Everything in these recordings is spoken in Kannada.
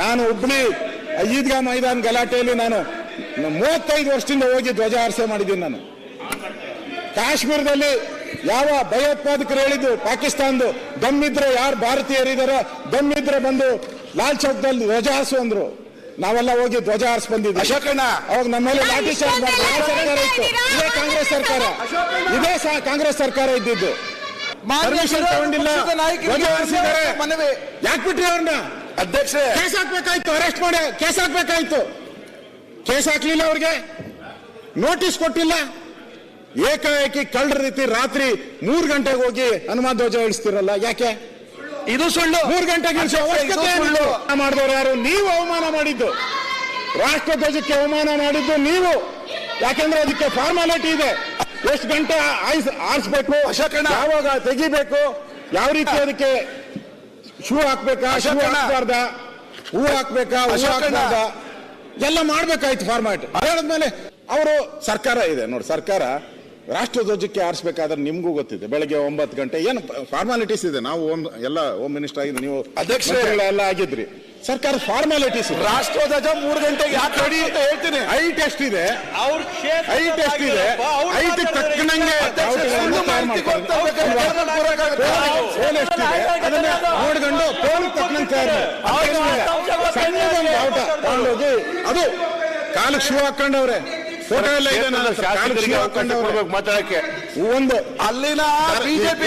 ನಾನು ಹುಬ್ಳಿ ಈದ್ಗಾ ಮೈದಾನ ಗಲಾಟೆಯಲ್ಲಿ ನಾನು ಮೂವತ್ತೈದು ವರ್ಷದಿಂದ ಹೋಗಿ ಧ್ವಜ ಹಾರಿಸೆ ಮಾಡಿದ್ದೀನಿ ನಾನು. ಕಾಶ್ಮೀರದಲ್ಲಿ ಯಾವ ಭಯೋತ್ಪಾದಕರು ಹೇಳಿದ್ದು ಪಾಕಿಸ್ತಾನದು ದಮ್ಮಿದ್ರೆ ಯಾರು ಭಾರತೀಯರಿದಾರೋ ದಮ್ಮಿದ್ರೆ ಬಂದು ಲಾಲ್ ಚೌಕ್ದಲ್ಲಿ ಧ್ವಜ ಹಾರಿಸು ಅಂದ್ರು. ನಾವೆಲ್ಲ ಹೋಗಿ ಧ್ವಜ ಹಾರಿಸಿ ಬಂದಿದ್ವಿ ಅಶೋಕಣ್ಣ ಅವಾಗ ನಮ್ಮ ಮೇಲೆ ಲಾಠಿ ಚಾರ್ಜ್ ಸರ್ಕಾರ ಇತ್ತು ಇದೇ ಕಾಂಗ್ರೆಸ್ ಸರ್ಕಾರ. ಇದೇ ಸಹ ಕಾಂಗ್ರೆಸ್ ಸರ್ಕಾರ ಇದ್ದಿದ್ದು. ಮನವಿ. ಯಾಕೆ ಬಿಟ್ರಿ ಅವ್ರನ್ನ? ಅಧ್ಯಕ್ಷ ಕೇಸ್ ಹಾಕ್ಬೇಕಾಯ್ತು ಅರೆಸ್ಟ್ ಮಾಡಿ. ಕೇಸ್ ಹಾಕ್ಬೇಕಾಯ್ತು. ಕೇಸ್ ಹಾಕ್ಲಿಲ್ಲ ಅವ್ರಿಗೆ. ನೋಟಿಸ್ ಕೊಟ್ಟಿಲ್ಲ. ಏಕಾಏಕಿ ಕಳ್ಳರ ರೀತಿ ರಾತ್ರಿ ಮೂರ್ ಗಂಟೆಗೆ ಹೋಗಿ ಹನುಮಾನ್ ಧ್ವಜ ಇಳಿಸ್ತಿರಲ್ಲ ಯಾಕೆ? ಇದು ಸುಳ್ಳು. ಮೂರ್ ಗಂಟೆಗೆ? ಮಾಡಿದವರು ಯಾರು? ನೀವು ಅವಮಾನ ಮಾಡಿದ್ದು. ರಾಷ್ಟ್ರ ಧ್ವಜಕ್ಕೆ ಅವಮಾನ ಮಾಡಿದ್ದು ನೀವು. ಯಾಕಂದ್ರೆ ಅದಕ್ಕೆ ಫಾರ್ಮಾಲಿಟಿ ಇದೆ. ಎಷ್ಟು ಗಂಟೆ ಆಯ್ಸ್ ಆರಿಸ್ಬೇಕು? ಅಶೋಕಣ್ಣ. ಯಾವಾಗ ತೆಗಿಬೇಕು? ಯಾವ ರೀತಿ ಅದಕ್ಕೆ ಶೂ ಹಾಕ್ಬೇಕಾ? ಶೂ. ಹಾಕ್ಬಾರ್ದ? ಹೂ ಹಾಕ್ಬೇಕಾ? ಹೂ. ಹಾಕ್ಬಾರ್ದ? ಎಲ್ಲ ಮಾಡ್ಬೇಕಾಯ್ತು ಫಾರ್ಮ್ಯಾಟ್ ಹೇಳದ್ಮೇಲೆ ಅವರು ಸರ್ಕಾರ ಇದೆ. ನೋಡಿ ಸರ್ಕಾರ ರಾಷ್ಟ್ರ ಧ್ವಜಕ್ಕೆ ಆರಿಸ್ಬೇಕಾದ್ರೆ ನಿಮ್ಗೂ ಗೊತ್ತಿದೆ. ಬೆಳಗ್ಗೆ ಒಂಬತ್ತು ಗಂಟೆ. ಏನು ಫಾರ್ಮಾಲಿಟೀಸ್ ಇದೆ? ನಾವು ಹೋಮ್ ಎಲ್ಲ ಹೋಮ್ ಮಿನಿಸ್ಟರ್ ಆಗಿದೆ ನೀವು ಅಧ್ಯಕ್ಷ ಎಲ್ಲ ಆಗಿದ್ರಿ. ಸರ್ಕಾರ ಫಾರ್ಮಾಲಿಟೀಸ್ ಇದೆ. ರಾಷ್ಟ್ರಧ್ವಜ ಮೂರು ಗಂಟೆಗೆ ಯಾಕೆ ರೆಡಿ ಅಂತ ಹೇಳ್ತೀನಿ. ಹೈಟ್ ಟೆಸ್ಟ್ ಅವ್ರ ಹೈಟ್ ಎಷ್ಟಿದೆ ಹೈಟ್ ತಕ್ಕನಂಗೆ? ಪೋಲ್ ಎಷ್ಟಿದೆ ಅದನ್ನ ನೋಡ್ಕೊಂಡು ಪೋಲ್ ತಕ್ಕನಂಗೆ ತಯಾರು ಸಣ್ಣದೊಂದು ಬಾವುಟ ತಗೊಂಡೋಗಿ ಅದು ಕಾಲು ಶಿವ ಹಾಕೊಂಡವ್ರೆ ಫೋಟೋ ಎಲ್ಲ ಇದೆ ನನ್ನ ಹಾಕೊಂಡವ್ರೆ ಮಾತಾಡಕ್ಕೆ. ಒಂದು ಅಲ್ಲಿನ ಬಿಜೆಪಿ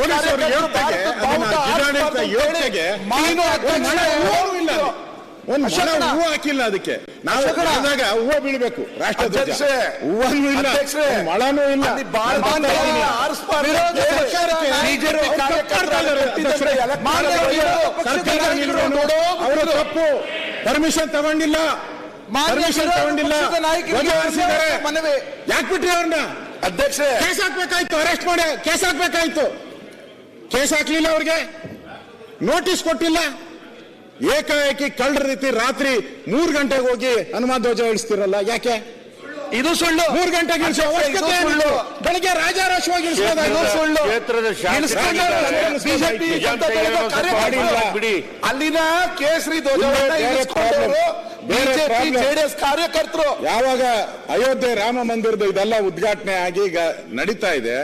ಯೋಗ್ಯತೆಗೆ ನೀನು ಒಂದ್ ಇಲ್ಲ. ಒಂದ್. ಹೂವು ಹಾಕಿಲ್ಲ ಅದಕ್ಕೆ. ನಾವು ಬಂದಾಗ ಹೂವು ಬೀಳ್ಬೇಕು. ರಾಷ್ಟ್ರ ಧ್ವಜ. ಅಧ್ಯಕ್ಷರೇ. ಹೂವನ್ನು ಇಲ್ಲ. ಒಂದ್ ಇಲ್ಲ. ಅವ್ರು ತಪ್ಪು. ಪರ್ಮಿಷನ್ ತಗೊಂಡಿಲ್ಲ. ಪರ್ಮಿಷನ್ ತಗೊಂಡಿಲ್ಲ. ಯಾಕೆ ಬಿಟ್ರಿ ಅವ್ರನ್ನ? ಅಧ್ಯಕ್ಷರೇ. ಕೇಸ್ ಹಾಕ್ಬೇಕಾಯ್ತು. ಅರೆಸ್ಟ್ ಮಾಡಿ. ಕೇಸ್ ಹಾಕ್ಬೇಕಾಯ್ತು. ಕೇಸ್ ಹಾಕ್ಲಿಲ್ಲ ಅವ್ರಿಗೆ. ನೋಟಿಸ್ ಕೊಟ್ಟಿಲ್ಲ. ಏಕಾಏಕಿ ಕಳ್ಳರ ರೀತಿ ರಾತ್ರಿ ಮೂರ್ ಗಂಟೆಗೆ ಹೋಗಿ ಹನುಮಾನ್ ಧ್ವಜ ಇಳಿಸ್ತಿರಲ್ಲ ಯಾಕೆ? ಇದು ಸುಳ್ಳು. ಮೂರ್ ಗಂಟೆಗೆ ಇಳಿಸೋ ಅವಶ್ಯಕತೆ? ಸುಳ್ಳು. ಬೆಳಗ್ಗೆ ರಾಜಾರೋಷವಾಗಿ ಸುಳ್ಳು. ಬಿಜೆಪಿ ಬಿಡಿ. ಅಲ್ಲಿನ ಕೇಸರಿ ಧ್ವಜವನ್ನ ಬಿಜೆಪಿ. ಜೆಡಿಎಸ್ ಕಾರ್ಯಕರ್ತರು. ಯಾವಾಗ ಅಯೋಧ್ಯೆ ರಾಮ ಮಂದಿರದ ಇದೆಲ್ಲ ಉದ್ಘಾಟನೆ ಆಗಿ ಈಗ ನಡೀತಾ ಇದೆ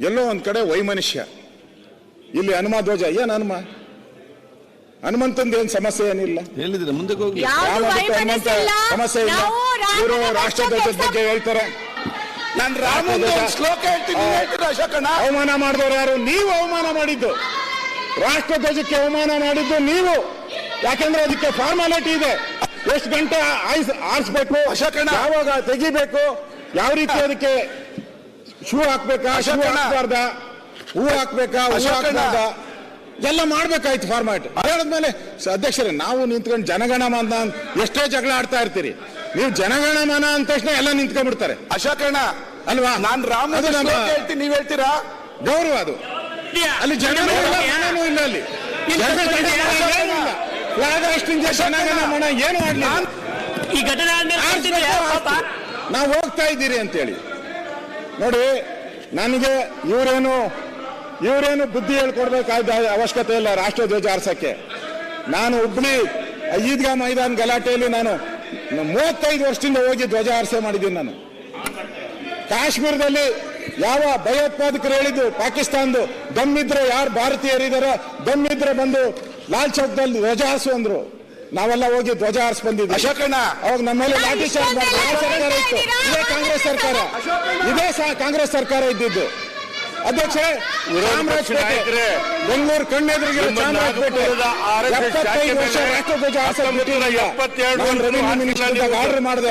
ಎಲ್ಲೋ ಒಂದ್ ಕಡೆ ವೈಮನುಷ್ಯ ಇಲ್ಲಿ ಹನುಮ ಧ್ವಜ ಏನ್ ಹನುಮ ಹನುಮಂತಂದ ಏನ್ ಸಮಸ್ಯೆ ಏನಿಲ್ಲ? ಹೇಳಿದ್ರೆ ಮುಂದೆ ಹೋಗಿ. ಹನುಮಂತ ಸಮಸ್ಯೆ ಇಲ್ಲ. ಇವರು ರಾಷ್ಟ್ರಧ್ವಜ ಬಗ್ಗೆ ಹೇಳ್ತಾರೆ. ನಾನು ರಾಮ ಶ್ಲೋಕ ಹೇಳ್ತೀನಿ ಅಶೋಕಣ್ಣ ಅವಮಾನ ಮಾಡಿದವರು ಯಾರು? ನೀವು ಅವಮಾನ ಮಾಡಿದ್ದು. ರಾಷ್ಟ್ರಧ್ವಜಕ್ಕೆ ಅವಮಾನ ಮಾಡಿದ್ದು ನೀವು. ಯಾಕಂದ್ರೆ ಅದಕ್ಕೆ ಫಾರ್ಮಾಲಿಟಿ ಇದೆ. ಎಷ್ಟು ಗಂಟೆ ಆಯ್ಸ್ ಆರಿಸ್ಬೇಕು? ಅಶೋಕಣ್ಣ. ಯಾವಾಗ ತೆಗಿಬೇಕು? ಯಾವ ರೀತಿ ಅದಕ್ಕೆ ಶೂ ಹಾಕ್ಬೇಕಾ? ಶೂ. ಹಾಕ್ಬಾರ್ದ? ಹೂ ಹಾಕ್ಬೇಕಾ? ಹೂ. ಹಾಕ್ಬಾರ್ದ? ಎಲ್ಲ ಮಾಡ್ಬೇಕಾಯ್ತು ಫಾರ್ಮ್ಯಾಟ್ ಹೇಳಿದ್ಮೇಲೆ ಸ- ಅಧ್ಯಕ್ಷರೇ ನಾವು ನಿಂತ್ಕೊಂಡು ಜನಗಣಮನ ಮಾನ ಎಷ್ಟೋ ಜಗಳ ಆಡ್ತಾ ಇರ್ತೀರಿ. ನೀವು ಜನಗಣಮನ ಅಂದ ತಕ್ಷಣ ಎಲ್ಲ ನಿಂತ್ಕೊಂಡ್ಬಿಡ್ತಾರೆ. ಅಶೋಕಣ್ಣ ಅಲ್ವಾ? ನಾನು ರಾಮ ಹೇಳ್ತೀನಿ ನೀವು ಹೇಳ್ತೀರಾ? ಗೌರವ ಅದು. ಅಲ್ಲಿ ಜನಗಣನೂ ಇಲ್ಲ ಅಲ್ಲಿ. ಫ್ಲಾಗ್ ಹಾಸ್ಟಿಂಗ್ ಜನಗಣ ಮನ ಏನು ಈ ಘಟನೆ. ನಾವು ಹೋಗ್ತಾ ಇದ್ದೀರಿ ಅಂತೇಳಿ. ನೋಡಿ ನನಗೆ ಇವರೇನು ಇವರೇನು ಬುದ್ಧಿ ಹೇಳ್ಕೊಡ್ಬೇಕಾದ ಅವಶ್ಯಕತೆ ಇಲ್ಲ ರಾಷ್ಟ್ರ ಧ್ವಜ ಆರ್ಸಕ್ಕೆ ನಾನು ಹುಬ್ಳಿ ಈದ್ಗಾ ಮೈದಾನ್ ಗಲಾಟೆಯಲ್ಲಿ ನಾನು ಮೂವತ್ತೈದು ವರ್ಷದಿಂದ ಹೋಗಿ ಧ್ವಜ ಆರಿಸೆ ಮಾಡಿದ್ದೀನಿ ನಾನು. ಕಾಶ್ಮೀರದಲ್ಲಿ ಯಾವ ಭಯೋತ್ಪಾದಕರು ಹೇಳಿದ್ದು ಪಾಕಿಸ್ತಾನದು ದಮ್ಮಿದ್ರೆ ಯಾರು ಭಾರತೀಯರಿದಾರೋ ದಮ್ಮಿದ್ರೆ ಬಂದು ಲಾಲ್ ಚೌಕ್ದಲ್ಲಿ ಧ್ವಜ ಹಾರಿಸು ಅಂದ್ರು. ನಾವೆಲ್ಲ ಹೋಗಿ ಧ್ವಜ ಹಾರಿಸಿ ಬಂದಿದ್ವಿ ಅಶೋಕಣ್ಣ ಅವಾಗ ನಮ್ಮ ಮೇಲೆ ಲಾಠಿ ಚಾರ್ಜ್ ಮಾಡಿದ್ರು ಸರ್ಕಾರ ಇತ್ತು ಇದೇ ಕಾಂಗ್ರೆಸ್ ಸರ್ಕಾರ. ಇದೇ ಸಹ ಕಾಂಗ್ರೆಸ್ ಸರ್ಕಾರ ಇದ್ದಿದ್ದು. ಅಧ್ಯಕ್ಷರೇ ಚಾಮರಾಜಪೇಟೆ ಬೆಂಗಳೂರು ಕಣ್ಣೆದುರಿಗೆ ಚಾಮರಾಜಪೇಟೆ ಎಪ್ಪತ್ತೈದು ವರ್ಷ ರಾಷ್ಟ್ರಧ್ವಜ ಆರ್ಡರ್. ಮಾಡಿದೆ.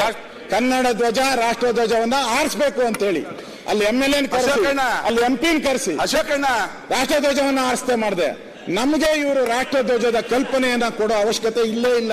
ಕನ್ನಡ ಧ್ವಜ ರಾಷ್ಟ್ರ ಧ್ವಜವನ್ನ ಆರಿಸಬೇಕು ಅಂತೇಳಿ. ಅಲ್ಲಿ ಎಂ ಎಲ್ ಎನ್ ಕರೆಸಿ ಅಲ್ಲಿ ಎಂ ಪಿನ್ ಕರೆಸಿ. ಅಶೋಕಣ್ಣ. ರಾಷ್ಟ್ರ ಧ್ವಜವನ್ನ ಆರಿಸ್ತೆ ಮಾಡಿದೆ. ನಮಗೆ ಇವರು ರಾಷ್ಟ್ರ ಧ್ವಜದ ಕಲ್ಪನೆಯನ್ನ ಕೊಡೋ ಅವಶ್ಯಕತೆ ಇಲ್ಲೇ ಇಲ್ಲ.